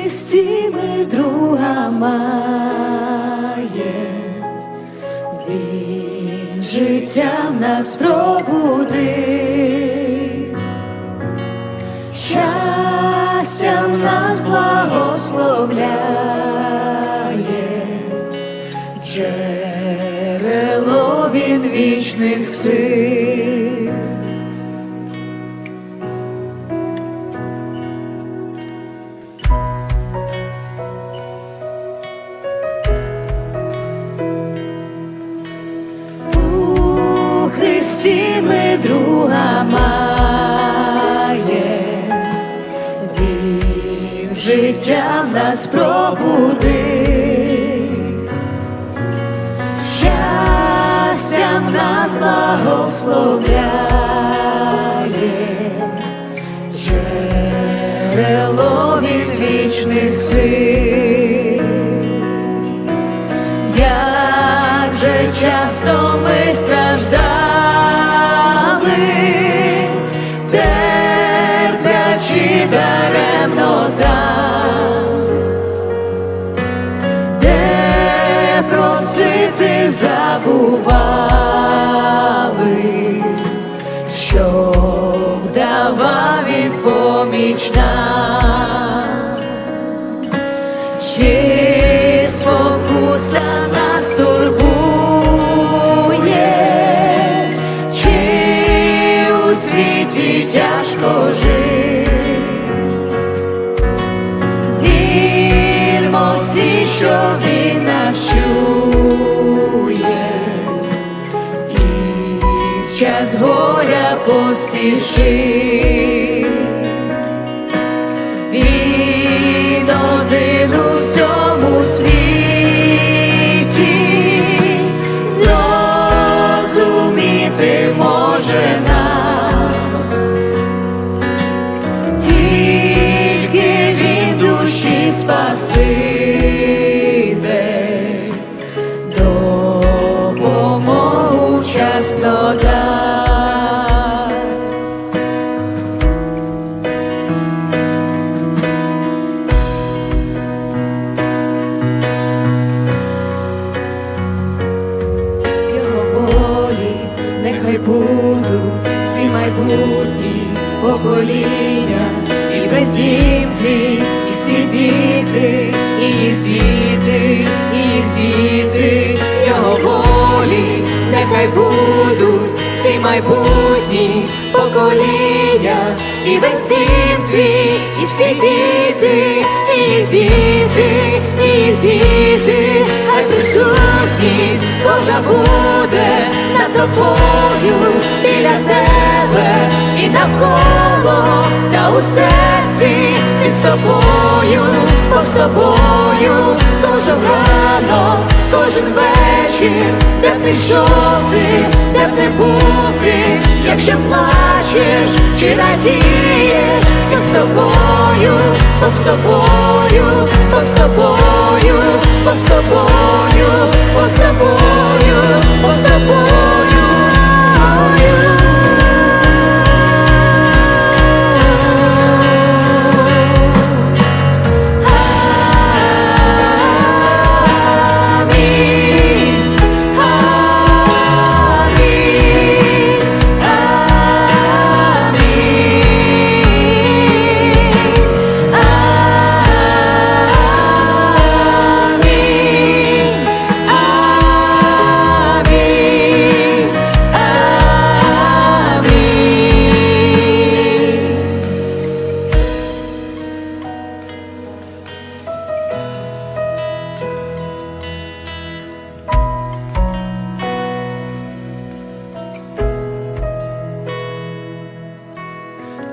Христі ми друга має, Він життям нас пробудив, щастям нас благословляє, джерело від вічних сил. Христі ми друга має, Він життям нас пробудив, щастям нас благословляє, джерело від вічних сил. Як же часто забували, щоб давав він поміч нам. Чи спокуса нас турбує, чи у світі тяжко жити? Час горя поспішить. Він один у всьому світі зрозуміти може нас, тільки він душі спасиде, будуть всі майбутні покоління, і весь дім твій, і всі діти, і їх діти, і їх діти, його волі нехай будуть всі майбутні покоління, і весь дім твій, і всі діти, і їх діти, і їх діти, хай присутність Божа буде над тобою, біля тебе і навколо, та у серці він з тобою, бо з тобою кожен ранок, кожен вечір, де б не йшов ти, де б не був ти, якщо плачеш чи радієш, він з тобою, бо з тобою, бо з тобою, бо з тобою, бо з тобою,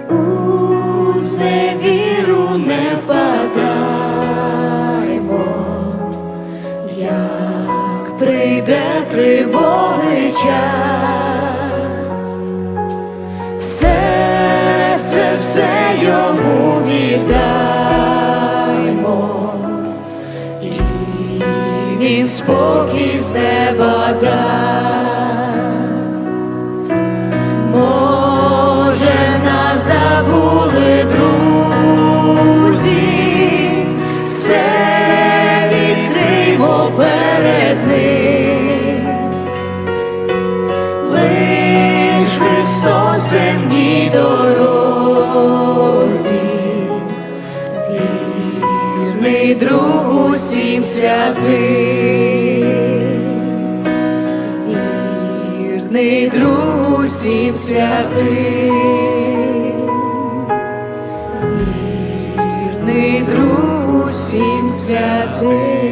У зневіру не впадаймо, як прийде тривоги все йому віддаймо, і він спокій з неба дасть. Друг усім святий, вірний друг усім святий, вірний друг усім святим.